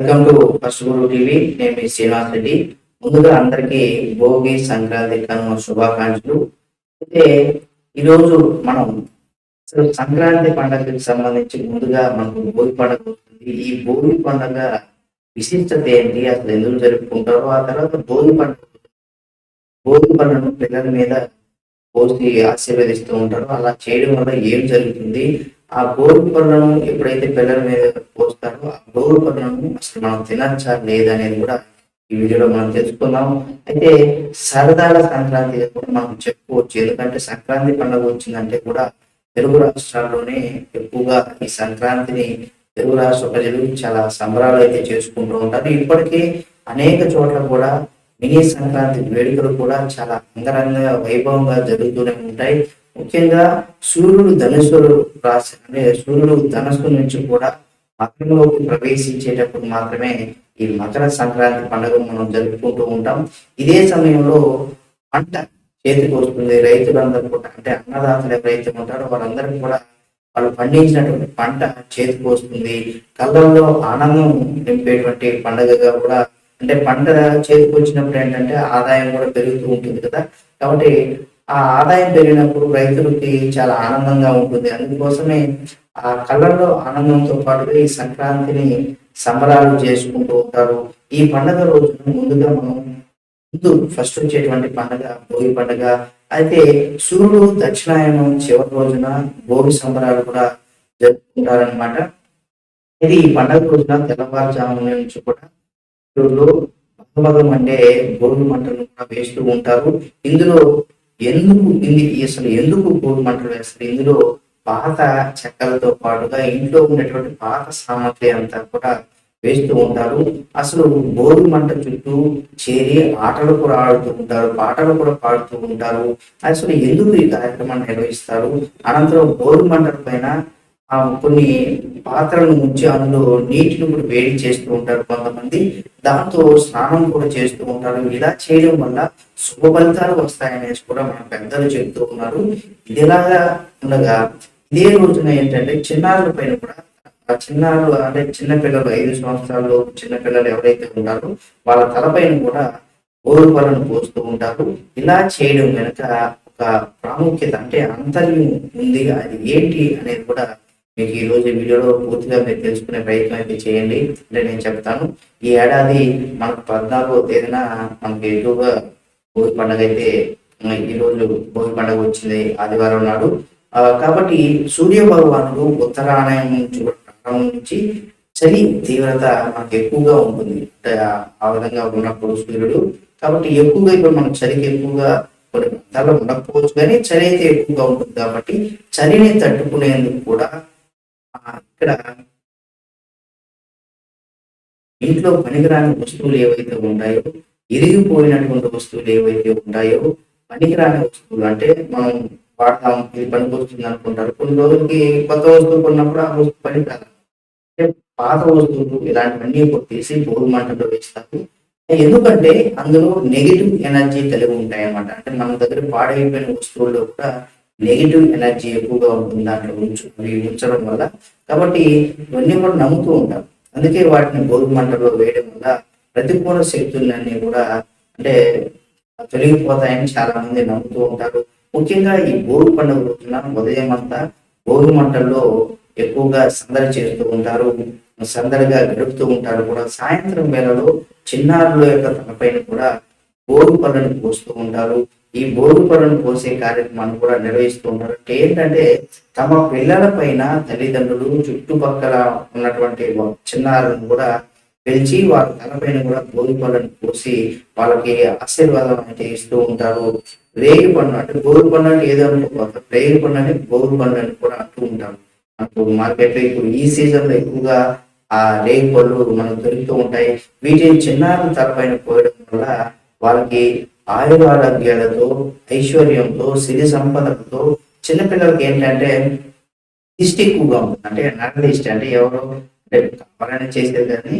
Welcome to first Guru TV. నేను మీ శ్రీనివాస్ రెడ్డి. ముందుగా అందరికీ భోగి సంక్రాంతి కనుమ శుభాకాంక్షలు. అయితే ఈరోజు మనం అసలు సంక్రాంతి పండుగకి సంబంధించి ముందుగా మనకు భోగి పండుగ వస్తుంది. ఈ భోగి పండుగ విశిష్టత ఏంటి? అసలు ఎందుకు జరుపుకుంటారో? ఆ తర్వాత భోగి పండుగ. భోగి పండుగను పిల్లల మీద పోసి ఆశీర్వదిస్తూ ఉంటారు. అలా చేయడం వల్ల ఏం జరుగుతుంది? ఆ గోరు పనులను ఎప్పుడైతే పిల్లల మీద పోస్తారో ఆ గోరు పనులను అసలు మనం తినచ్చా లేదనేది కూడా ఈ వీడియోలో మనం తెలుసుకుందాం. అయితే సరదాల సంక్రాంతి కూడా మనం చెప్పుకోవచ్చు. ఎందుకంటే సంక్రాంతి పండుగ వచ్చిందంటే కూడా తెలుగు రాష్ట్రాల్లోనే ఎక్కువగా ఈ సంక్రాంతిని తెలుగు రాష్ట్ర ప్రజలు చాలా సంబరాలు అయితే చేసుకుంటూ ఉంటారు. ఇప్పటికీ అనేక చోట్ల కూడా మినీ సంక్రాంతి వేడుకలు కూడా చాలా అంగరంగ వైభవంగా జరుగుతూనే ఉంటాయి. ముఖ్యంగా సూర్యుడు ధనుసులు రాశి అంటే సూర్యుడు ధనుసు నుంచి కూడా మకరంలోకి ప్రవేశించేటప్పుడు మాత్రమే ఈ మకర సంక్రాంతి పండుగ మనం జరుపుకుంటూ ఉంటాం. ఇదే సమయంలో పంట చేతికి వస్తుంది. రైతులందరూ కూడా అంటే అన్నదాతలు ఎవరైతే ఉంటారో వాళ్ళందరికీ కూడా వాళ్ళు పండించినటువంటి పంట చేతికి వస్తుంది. కళ్ళల్లో ఆనందం నింపేటువంటి పండుగగా కూడా అంటే పంట చేతికి వచ్చినప్పుడు ఏంటంటే ఆదాయం కూడా పెరుగుతూ ఉంటుంది కదా. కాబట్టి ఆ ఆదాయం పెరిగినప్పుడు రైతులకి చాలా ఆనందంగా ఉంటుంది. అందుకోసమే ఆ కళ్ళల్లో ఆనందంతో పాటుగా ఈ సంక్రాంతిని సంబరాలు చేసుకుంటూ ఉంటారు. ఈ పండుగ రోజున ముందుగా మనం ముందు ఫస్ట్ వచ్చేటువంటి పండగ భోగి పండగ అయితే సూర్యుడు దక్షిణాయనం చివరి రోజున భోగి సంబరాలు కూడా జరుపుకుంటారనమాట ఇది ఈ పండగ రోజున తెల్లవారుజాము నుంచి కూడా భగభగం అంటే భోగి మంటలు కూడా వేస్తూ ఉంటారు. ఇందులో ఎందుకు ఇది అసలు ఎందుకు భోగి మంటలు వేస్తారు? ఇందులో పాత చెక్కలతో పాటుగా ఇంట్లో ఉన్నటువంటి పాత సామగ్రి అంతా కూడా వేస్తూ ఉంటారు. అసలు గోరు మంట చుట్టూ చేరి ఆటలు కూడా ఆడుతూ ఉంటారు పాటలు కూడా పాడుతూ ఉంటారు. అసలు ఎందుకు ఈ కార్యక్రమాన్ని నిర్వహిస్తారు? అనంతరం గోరు మంటల పైన కొన్ని పాత్రలను ఉంచి అందులో నీటిని కూడా వేడి చేస్తూ ఉంటారు కొంతమంది. దాంతో స్నానం కూడా చేస్తూ ఉంటారు. ఇలా చేయడం వల్ల శుభ ఫలితాలు వస్తాయనేసి కూడా మన పెద్దలు చెబుతూ ఉన్నారు. ఇదిలాగా ఉండగా ఇదే రోజున ఏంటంటే చిన్నారుల పైన కూడా చిన్నారులు అంటే చిన్న పిల్లలు ఐదు సంవత్సరాలు చిన్న పిల్లలు ఎవరైతే ఉన్నారో వాళ్ళ తలపైన కూడా ఓరుపలను పోస్తూ ఉంటారు. ఇలా చేయడం వెనుక ఒక ప్రాముఖ్యత అంటే అంతర్యం ఉంది అది ఏంటి అనేది కూడా మీకు ఈ రోజు వీడియోలో పూర్తిగా మీరు తెలుసుకునే ప్రయత్నం అయితే చేయండి. అంటే నేను చెప్తాను ఈ ఏడాది మనకు పద్నాలుగో తేదీన మనకి ఎక్కువగా భోగి పండుగ అయితే ఈ రోజు భోగి పండుగ వచ్చింది ఆదివారం నాడు. కాబట్టి సూర్య భగవానుడు ఉత్తరాయణం నుంచి కూడా చలి తీవ్రత మనకు ఎక్కువగా ఉంటుంది. అంటే ఆ- విధంగా ఉన్నప్పుడు సూర్యుడు. కాబట్టి ఎక్కువగా ఇప్పుడు మనకు చలికి ఎక్కువగా కొన్ని ప్రాంతాల్లో ఉండకపోవచ్చు కానీ చలి అయితే ఎక్కువగా ఉంటుంది కాబట్టి చలిని తట్టుకునేందుకు కూడా ఇక్కడ ఇంట్లో పనికిరాని వస్తువులు ఏవైతే ఉంటాయో ఇరిగిపోయినటువంటి వస్తువులు ఏవైతే ఉంటాయో పనికిరాని వస్తువులు అంటే మనం వాడతాం ఇది పనికొస్తుంది అనుకుంటారు. కొన్ని రోజులకి కొత్త వస్తువు కొన్నప్పుడు ఆ వస్తువు పని అంటే పాత వస్తువులు ఇలాంటివన్నీ కొట్టేసి భోగి మంటలో వేస్తారు. ఎందుకంటే అందులో నెగిటివ్ ఎనర్జీ కలిగి ఉంటాయి అన్నమాట అంటే మన దగ్గర పాడైపోయిన వస్తువుల్లో కూడా నెగిటివ్ ఎనర్జీ ఎక్కువగా ఉంటుంది దాంట్లో ఉంచు ఉంచడం వల్ల. కాబట్టి ఇవన్నీ కూడా నమ్ముతూ ఉంటాం. అందుకే వాటిని భోగి మంటలో వేయడం వల్ల ప్రతికూల శక్తులన్నీ కూడా అంటే తొలగిపోతాయని చాలా మంది నమ్ముతూ ఉంటారు. ముఖ్యంగా ఈ భోగి పండుగ రోజున ఉదయం అంతా భోగి మంటల్లో ఎక్కువగా సందడి చేస్తూ ఉంటారు. సందడిగా గడుపుతూ ఉంటారు కూడా. సాయంత్రం వేళలో చిన్నారుల యొక్క తలపైన కూడా భోగి పళ్ళను పోస్తూ ఉంటారు. ఈ భోగి పళ్ళను పోసే కార్యక్రమాన్ని కూడా నిర్వహిస్తూ ఉంటారు అంటే ఏంటంటే తమ పిల్లల పైన తల్లిదండ్రులు చుట్టుపక్కల ఉన్నటువంటి చిన్నారులను కూడా పిలిచి వాళ్ళ తలపైన కూడా భోగి పళ్ళను పోసి వాళ్ళకి ఆశీర్వాదం అయితే ఇస్తూ ఉంటారు. రేగి పండు అంటే భోగి పండు అంటే ఏదో అనుకోకూడదు రేగి పండు అంటే భోగి పండు అని కూడా అంటూ ఉంటారు. మనకు మార్కెట్లో ఇప్పుడు ఈ సీజన్లో ఎక్కువగా ఆ రేగి పళ్ళు మనకు దొరుకుతూ ఉంటాయి. వీటిని చిన్నారుల తలపైన పోయడం వల్ల వాళ్ళకి ఆయురారోగ్యాలతో ఐశ్వర్యంతో సిరి సంపదలతో చిన్నపిల్లలకి ఏంటంటే దిష్టి ఎక్కువగా ఉంటుంది. అంటే నరదిష్టి అంటే ఎవరో అంటే కావాలని చేసేది కానీ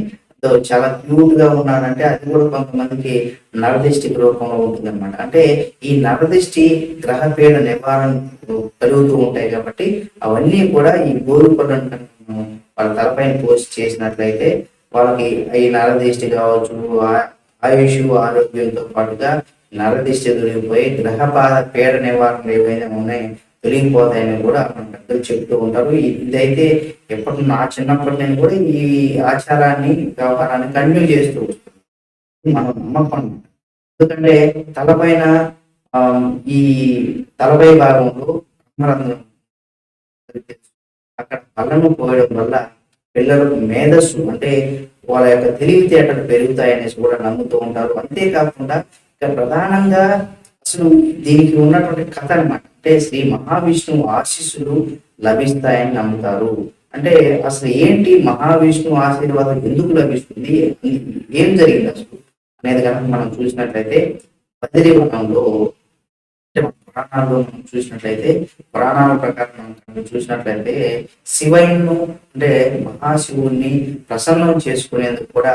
చాలా క్యూట్గా ఉన్నానంటే అది కూడా కొంతమందికి నరదిష్టి రూపంలో ఉంటుంది అనమాట అంటే ఈ నరదిష్టి గ్రహపీడ నివారణ కలుగుతూ ఉంటాయి కాబట్టి అవన్నీ కూడా ఈ గోరు పళ్ళను వాళ్ళ తలపైన పోస్ట్ చేసినట్లయితే వాళ్ళకి ఈ నరదిష్టి కావచ్చు ఆ- ఆయుష్ ఆరోగ్యంతో పాటుగా నరదిష్ట తొలగిపోయి గ్రహపాద పీడ నివారణలు ఏవైనా ఉన్నాయి తొలగిపోతాయని కూడా మన పెద్దలు చెప్తూ ఉంటారు. ఇదైతే ఎప్పుడు నా చిన్నప్పటి నుంచి కూడా ఈ ఆచారాన్ని వ్యవహారాన్ని కంటిన్యూ చేస్తూ మనం నమ్మకం. ఎందుకంటే తలపైన ఆ, ఈ తలపై భాగంలో బ్రహ్మరంధ్రం అక్కడ పళ్ళను పోయడం వల్ల పిల్లలకు మేధస్సు అంటే వాళ్ళ యొక్క తెలివితేటలు పెరుగుతాయనేసి కూడా నమ్ముతూ ఉంటారు. అంతేకాకుండా ప్రధానంగా అసలు దీనికి ఉన్నటువంటి కథ అనమాట అంటే శ్రీ మహావిష్ణువు ఆశీస్సులు లభిస్తాయని నమ్ముతారు. అంటే అసలు ఏంటి మహావిష్ణువు ఆశీర్వాదం ఎందుకు లభిస్తుంది? ఏం జరిగింది అసలు? అనేది కనుక మనం చూసినట్లయితే బదిరీవనంలో అంటే పురాణాల్లో మనం చూసినట్లయితే పురాణాల ప్రకారం మనం చూసినట్లయితే శివయును అంటే మహాశివుణ్ణి ప్రసన్నం చేసుకునేందుకు కూడా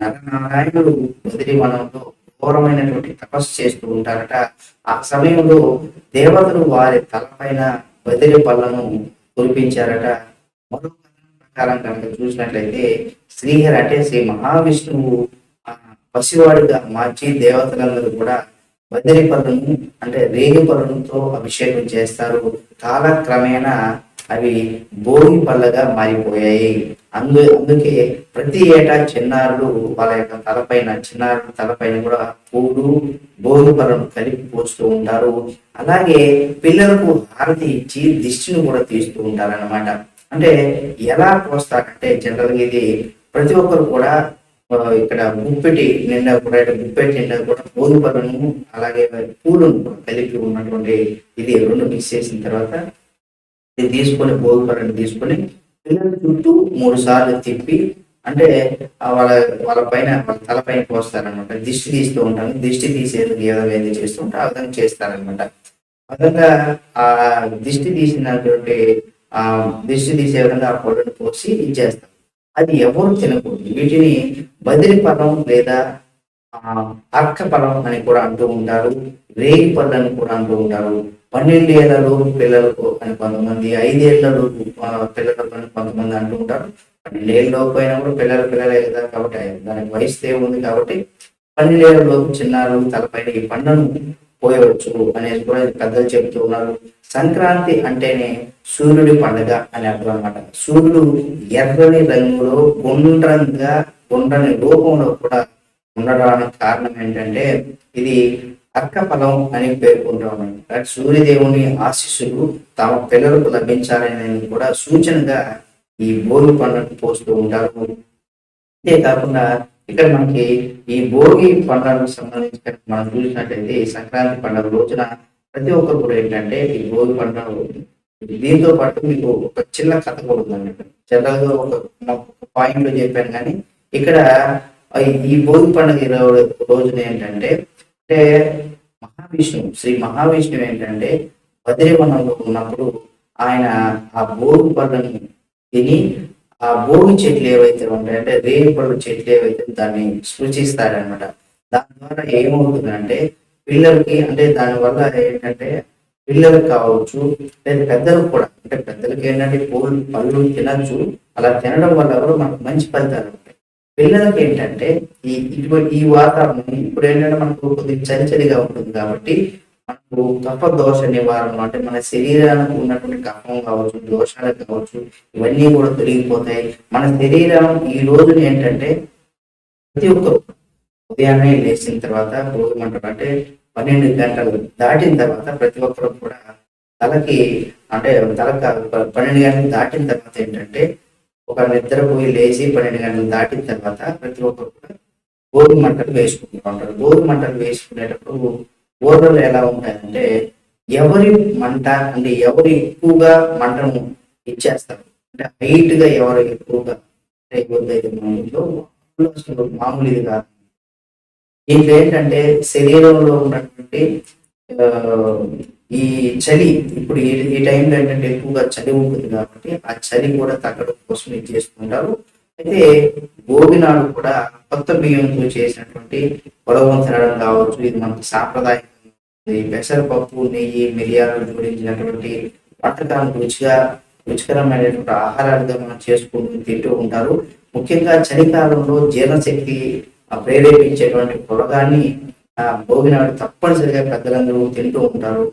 నరనారాయణుడు బదిరీవనంలో ఘోరమైనటువంటి తపస్సు చేస్తూ ఉంటారట. ఆ సమయంలో దేవతలు వారి తలపైన బదిరి పళ్ళను కురిపించారట. మరో ప్రకారం కనుక చూసినట్లయితే శ్రీహరి అంటే శ్రీ మహావిష్ణువు ఆ పసివాడిగా మార్చి దేవతలందరూ కూడా బదిరి పళ్ళను అంటే రేగి పళ్ళతో అభిషేకం చేస్తారు. కాలక్రమేణా అవి భోగి పళ్ళగా మారిపోయాయి. అందు అందుకే ప్రతి ఏటా చిన్నారులు వాళ్ళ యొక్క తలపైన చిన్నారుల తలపైన కూడా పూలు భోగి పళ్ళను కలిపి పోస్తూ ఉంటారు. అలాగే పిల్లలకు హారతి ఇచ్చి దిష్టిని కూడా తీస్తూ ఉంటారన్నమాట. అంటే ఎలా పోస్తారంటే జనరల్గా ఇది ప్రతి ఒక్కరు కూడా ఇక్కడ గుప్పెటి నిండా కూడా గుప్పెటి నిండా కూడా భోగి పళ్ళను అలాగే పూలను కూడా కలిపి ఉన్నటువంటి ఇది రెండు మిక్స్ చేసిన తర్వాత తీసుకొని భోగి తీసుకొని పిల్లల చుట్టూ మూడు సార్లు తిప్పి అంటే వాళ్ళ వాళ్ళ పైన వాళ్ళ తలపైన పోస్తారనమాట దిష్టి తీస్తూ ఉంటాను దిష్టి తీసేందుకు ఏ విధంగా చేస్తూ ఉంటే ఆ విధంగా చేస్తారనమాట ఆ విధంగా ఆ దిష్టి తీసినటువంటి ఆ దిష్టి తీసే విధంగా ఆ పొడను పోసి ఇచ్చేస్తారు. అది ఎవరు తినకూడదు. వీటిని బదిలి పదం లేదా ఆ, అర్క పదం అని కూడా అంటూ ఉంటారు. రేగి పళ్ళని కూడా అంటూ ఉంటారు. పన్నెండు ఏదైనా లోపు పిల్లలకు అని కొంతమంది ఐదేళ్ళ లోపు పిల్లలకు అని కొంతమంది అంటుంటారు ఉంటారు. పన్నెండేళ్ళలోపు అయినా కూడా పిల్లల పిల్లలే కదా కాబట్టి దానికి వయసు ఉంది కాబట్టి పన్నెండేళ్ళలోపు చిన్నారు తలపైన ఈ పండును పోయవచ్చు అనేది కూడా పెద్దలు చెబుతూ ఉన్నారు. సంక్రాంతి అంటేనే సూర్యుడి పండుగ అని అర్థం అనమాట సూర్యుడు ఎర్రని రంగులో గుండ్రంగా గుండ్రని రూపంలో కూడా ఉండడానికి కారణం ఏంటంటే ఇది అర్కఫలం అని పేర్కొంటాం అనమాట సూర్యదేవుని ఆశీస్సులు తమ పిల్లలకు లభించాలనేది కూడా సూచనగా ఈ భోగి పండుగను పోస్తూ ఉంటారు. అంతేకాకుండా ఇక్కడ మనకి ఈ భోగి పండుగకు సంబంధించిన మనం చూసినట్లయితే ఈ సంక్రాంతి పండుగ రోజున ప్రతి ఒక్కరు కూడా ఏంటంటే ఈ భోగి పండుగ దీంతో పాటు మీకు ఒక చిన్న కథ కూడా ఉందన్నమాట జనరల్గా ఒక పాయింట్లో చెప్పాను కానీ ఇక్కడ ఈ- భోగి పండుగ రోజున ఏంటంటే అంటే మహావిష్ణువు శ్రీ మహావిష్ణువు ఏంటంటే బద్రీవనంలో ఉన్నప్పుడు ఆయన ఆ భోగి పళ్ళను తిని ఆ భోగి చెట్లు ఏవైతే ఉంటాయి అంటే పళ్ళు చెట్లు ఏవైతే దాన్ని సృష్టిస్తారనమాట దాని ద్వారా ఏమవుతుందంటే పిల్లలకి అంటే దాని వల్ల ఏంటంటే పిల్లలకు కావచ్చు లేదా పెద్దలకు కూడా అంటే పెద్దలకి ఏంటంటే పూలు పళ్ళు తినచ్చు అలా తినడం వల్ల కూడా మనకు మంచి ఫలితాలు పిల్లలకి ఏంటంటే ఈ ఇటువంటి ఈ వాతావరణం ఇప్పుడు ఏంటంటే మనకు కొద్దిగా చలి చలిగా ఉంటుంది కాబట్టి మనకు కఫ దోష నివారణ అంటే మన శరీరానికి ఉన్నటువంటి కఫం కావచ్చు దోషాలు కావచ్చు ఇవన్నీ కూడా తొలగిపోతాయి. మన శరీరం ఈ రోజున ఏంటంటే ప్రతి ఒక్కరు ఉదయాన్నే లేచిన తర్వాత భోజనం అంటే పన్నెండు గంటలు దాటిన తర్వాత ప్రతి ఒక్కరు కూడా తలకి అంటే తలక పన్నెండు గంటలు దాటిన తర్వాత ఏంటంటే ఒక నిద్రపోయి లేచి పన్నెండు గంటలు దాటిన తర్వాత ప్రతి ఒక్కరు కూడా భోగి మంటలు వేసుకుంటూ ఉంటారు. భోగి మంటలు వేసుకునేటప్పుడు ఊర్లలో ఎలా ఉంటాయంటే ఎవరి మంట అంటే ఎవరు ఎక్కువగా మంటను ఇచ్చేస్తారు? అంటే హైట్గా ఎవరు ఎక్కువగా అంటే ఎవరిదైతే అసలు మామూలు ఇది కాదు. దీంట్లో ఏంటంటే శరీరంలో ఉన్నటువంటి ఈ చలి ఇప్పుడు ఈ ఈ టైంలో ఏంటంటే ఎక్కువగా చలి ఉంటుంది కాబట్టి ఆ చలి కూడా తగ్గడం కోసం ఇది చేస్తుంటారు? అయితే భోగినాడు కూడా కొత్త బియ్యంతో చేసినటువంటి పొడవం తినడం కావచ్చు ఇది మనకు సాంప్రదాయం. పెసరపప్పు నెయ్యి మిరియాలు జోడించినటువంటి వంటకాలను రుచిగా రుచికరమైనటువంటి ఆహారాలుగా మనం చేసుకుంటూ తింటూ ఉంటారు. ముఖ్యంగా చలికాలంలో జీర్ణశక్తి ప్రేరేపించేటువంటి పొలగాన్ని ఆ, తప్పనిసరిగా పెద్దలందరూ తింటూ ఉంటారు.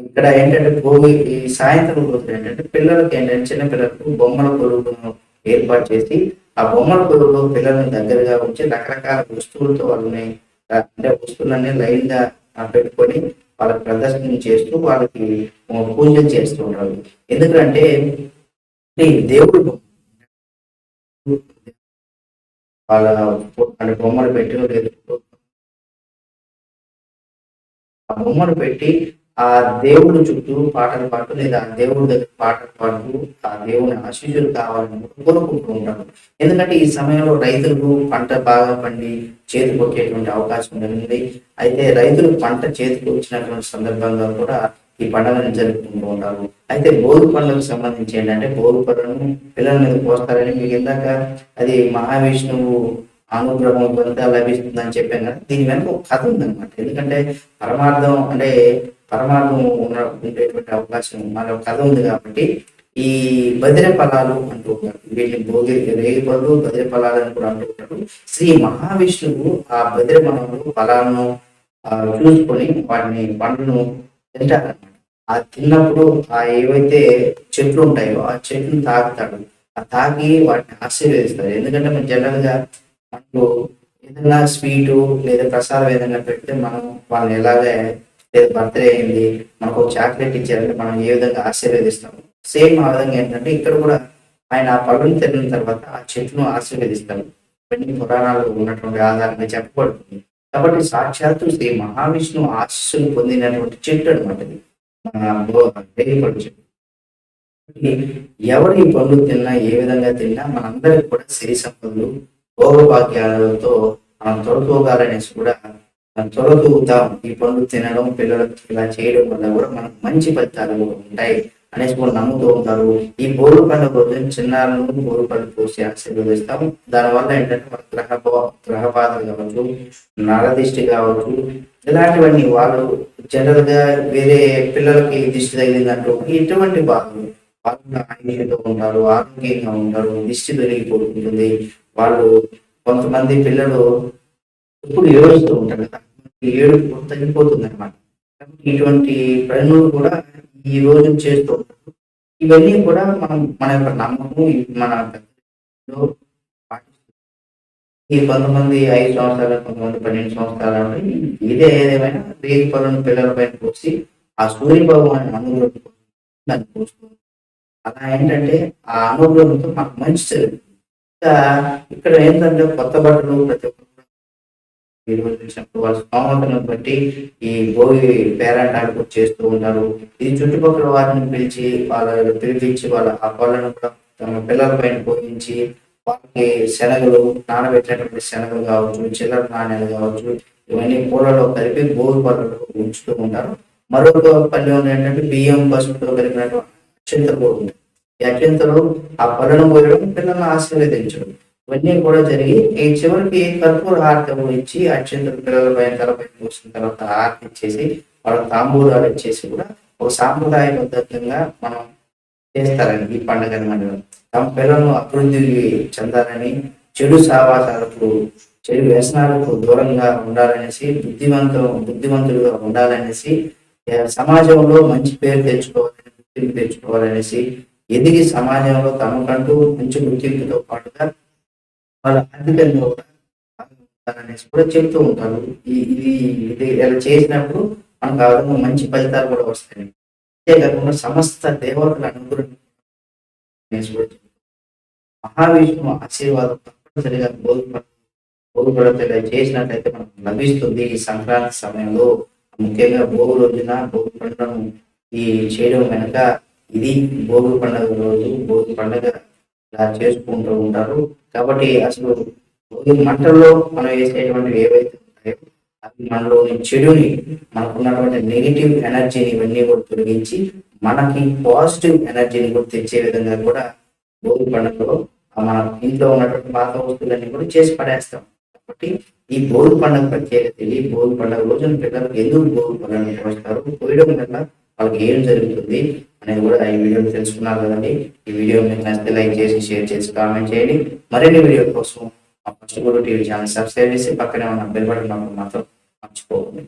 ఇక్కడ ఏంటంటే భోగి ఈ సాయంత్రం రోజు ఏంటంటే పిల్లలకి ఏంటంటే చిన్న పిల్లలకు బొమ్మల పొరుగును ఏర్పాటు చేసి ఆ బొమ్మల పొరుగు పిల్లలను దగ్గరగా ఉంచి రకరకాల వస్తువులతో వాళ్ళని ఆ, అంటే వస్తువులన్నీ లైన్గా పెట్టుకొని వాళ్ళకి ప్రదర్శన చేస్తూ వాళ్ళకి పూజ పూజలు చేస్తూ ఉంటారు ఎందుకంటే దేవుడు వాళ్ళ అంటే బొమ్మలు పెట్టి లేదు ఆ బొమ్మలు పెట్టి ఆ దేవుడి చుట్టూ పాటలు పాడుతూ లేదా దేవుడి దగ్గర పాటలు పాడుతూ ఆ దేవుని ఆశీస్సులు కావాలని కోరుకుంటూ ఉంటాడు ఎందుకంటే ఈ సమయంలో రైతులకు పంట బాగా పండి చేతి వచ్చేటువంటి అవకాశం ఉంది. అయితే రైతులు పంట చేతికి వచ్చినటువంటి సందర్భంగా కూడా ఈ పండుగను జరుపుకుంటూ ఉంటారు. అయితే భోగి పండుగకు సంబంధించి ఏంటంటే భోగి పండుగను పిల్లల మీద పోస్తారని మీకు ఇందాక అది మహావిష్ణువు అనుగ్రహం కొంత లభిస్తుందని చెప్పాను కదా. దీని వెనక ఒక కథ ఉందన్నమాట. ఎందుకంటే పరమార్థం అంటే పరమార్థం ఉన్న ఉండేటువంటి అవకాశం మన కథ ఉంది కాబట్టి ఈ బదిర ఫలాలు అంటూ ఉంటారు. వీటిని భోగి రేగి పళ్ళు బదిర ఫలాలు అని కూడా అంటూ ఉంటారు. శ్రీ మహావిష్ణువు ఆ బదిర మనములు ఫలాలను చూసుకొని వాటిని పండ్లను తింటారన్నమాట. ఆ తిన్నప్పుడు ఆ ఏవైతే చెట్లు ఉంటాయో ఆ చెట్లు తాగుతాడు. ఆ తాగి వాటిని ఆశీర్వదిస్తారు ఎందుకంటే మనం జనరల్గా మనకు ఏదైనా స్వీటు లేదా ప్రసాదం ఏదైనా పెడితే మనం వాళ్ళని ఎలాగే బర్త్డే అయింది మనకు ఒక చాక్లెట్ ఇచ్చారంటే మనం ఏ విధంగా ఆశీర్వదిస్తాం సేమ్ ఆ విధంగా ఏంటంటే ఇక్కడ కూడా ఆయన ఆ పళ్ళను తిన్న తర్వాత ఆ చెట్టును ఆశీర్వదిస్తాడు. ఇవన్నీ పురాణాలు ఉన్నటువంటి ఆధారంగా చెప్పబడుతుంది. కాబట్టి సాక్షాత్తు శ్రీ మహావిష్ణువు ఆశీస్సులు పొందినటువంటి చెట్టు అనమాట చెట్టు. ఎవరు ఈ పళ్ళు తిన్నా ఏ విధంగా తిన్నా మనందరికి కూడా సిరి సంపదలు భోగభాగ్యాలతో మనం తొలతూగాలనేసి కూడా మనం ఉంటాం ఈ పండు తినడం పిల్లలకు ఇలా చేయడం వల్ల కూడా మనకు మంచి ఫలితాలు ఉంటాయి అనేసి కూడా నమ్ముతూ ఉంటారు. ఈ బోరు పండ్ల రోజు చిన్నారులను బోరు పండు పోసి ఆశీర్వదిస్తాం దానివల్ల ఏంటంటే మన గ్రహ గ్రహపాత కావచ్చు నరదిష్టి కావచ్చు ఇలాంటివన్నీ వాళ్ళు జనరల్గా వేరే పిల్లలకి దిష్టి తగిలిందంటూ ఇటువంటి బాధలు వాళ్ళు ఆరోగ్యంతో ఉంటారు ఆరోగ్యంగా ఉంటారు దిష్టి తొలగిపోతుంది వాళ్ళు కొంతమంది పిల్లలు ఎప్పుడు ఏడుస్తూ ఉంటాడు? ఏడు తగ్గిపోతుంది అనమాట ఇటువంటి పనులు కూడా ఈ రోజు చేస్తూ ఉంటారు ఇవన్నీ కూడా మనం మన యొక్క నమ్మకం మన ఈ కొంతమంది ఐదు సంవత్సరాలు కొంతమంది పన్నెండు సంవత్సరాలు ఉంటాయి. ఇదే ఏదేమైనా రేగి పనులను పిల్లల పైన పోసి ఆ సూర్యబాబు అని అనుగ్రహం దాన్ని పోస్తుంది అలా ఏంటంటే ఆ అనుగ్రహంతో మనకు మంచి జరుగుతుంది. ఇక్కడ ఏంటంటే కొత్త బట్టలు ప్రతి ఒక్క ఈ వాళ్ళ స్తోమతను బట్టి ఈ భోగి పేరంటాలు చేస్తూ ఉన్నారు ఇది చుట్టుపక్కల వారిని పిలిచి వాళ్ళ పిలిపించి వాళ్ళ ఆ పళ్ళను కూడా తమ పిల్లల పైన పోయించి వాళ్ళకి శనగలు నానబెట్టినటువంటి శనగలు కావచ్చు చిల్లర నాణ్యాలు కావచ్చు ఇవన్నీ పూలలో కలిపి భోగి పళ్ళలో ఉంచుతూ ఉంటారు. మరొక పల్లె ఏంటంటే బియ్యం పసుపుతో కలిపినటువంటి అక్షంతలు ఉంటాయి. ఈ అత్యంతలో ఆ పళ్ళను పోయడం పిల్లల్ని ఆశీర్వదించడం. ఇవన్నీ కూడా జరిగి ఈ చివరికి కర్పూర హారతము ఇచ్చి అత్యంత పిల్లల పైన తలపై పోసిన తర్వాత హారతి ఇచ్చేసి వాళ్ళ తాంబూలాలు ఇచ్చేసి కూడా ఒక సాంప్రదాయ సాంప్రదాయబద్ధంగా మనం చేస్తారని ఈ పండుగను మనం తమ పిల్లలను అభివృద్ధి చెందాలని చెడు సావాసాలకు చెడు వ్యసనాలకు దూరంగా ఉండాలనేసి బుద్ధివంతం బుద్ధివంతులుగా ఉండాలనేసి సమాజంలో మంచి పేరు తెచ్చుకోవాలని గుర్తింపు తెచ్చుకోవాలనేసి ఎదిగి సమాజంలో తమకంటూ మంచి గుర్తింపుతో పాటుగా వాళ్ళ ఆర్థికంగా కూడా అనేసి కూడా చెప్తూ ఉంటారు. ఇది ఇది ఇలా చేసినప్పుడు మనకు ఆ విధంగా మంచి ఫలితాలు కూడా వస్తాయి. అంతేకాకుండా సమస్త దేవతల అనుగ్రహం మహావిష్ణువు ఆశీర్వాదం తప్పనిసరిగా భోగిపడ భోగిపడత చేసినట్లయితే మనకు లభిస్తుంది. ఈ సంక్రాంతి సమయంలో ముఖ్యంగా భోగి రోజున భోగి పండుగను ఈ చేయడం వెనక ఇది భోగి పండుగ రోజు. భోగి పండుగ ఇలా చేసుకుంటూ ఉంటారు. కాబట్టి అసలు మంటల్లో మనం వేసేటువంటివి ఏవైతే ఉంటాయో అవి మనలోని చెడుని మనకున్నటువంటి నెగిటివ్ ఎనర్జీని ఇవన్నీ కూడా తొలగించి మనకి పాజిటివ్ ఎనర్జీని కూడా తెచ్చే విధంగా కూడా భోగి పండుగలో మన ఇంట్లో ఉన్నటువంటి పాత వస్తువులన్నీ కూడా చేసి పడేస్తాం. కాబట్టి ఈ భోగి పండుగ ప్రత్యేకత ఈ భోగి పండుగ రోజున పిల్లలు ఎందుకు భోగి పండుగ పోస్తారు పోయడం వల్ల వాళ్ళకి ఏం జరుగుతుంది అనేది కూడా ఈ వీడియో తెలుసుకున్నారు కదండి. ఈ వీడియో మీకు నచ్చితే లైక్ చేసి షేర్ చేసి కామెంట్ చేయండి. మరిన్ని వీడియో కోసం మా ఫస్ట్ కూడా టీవీ ఛానల్ సబ్స్క్రైబ్ చేసి పక్కనే ఉన్న బెల్ బటన్ మాత్రం మర్చిపోకండి.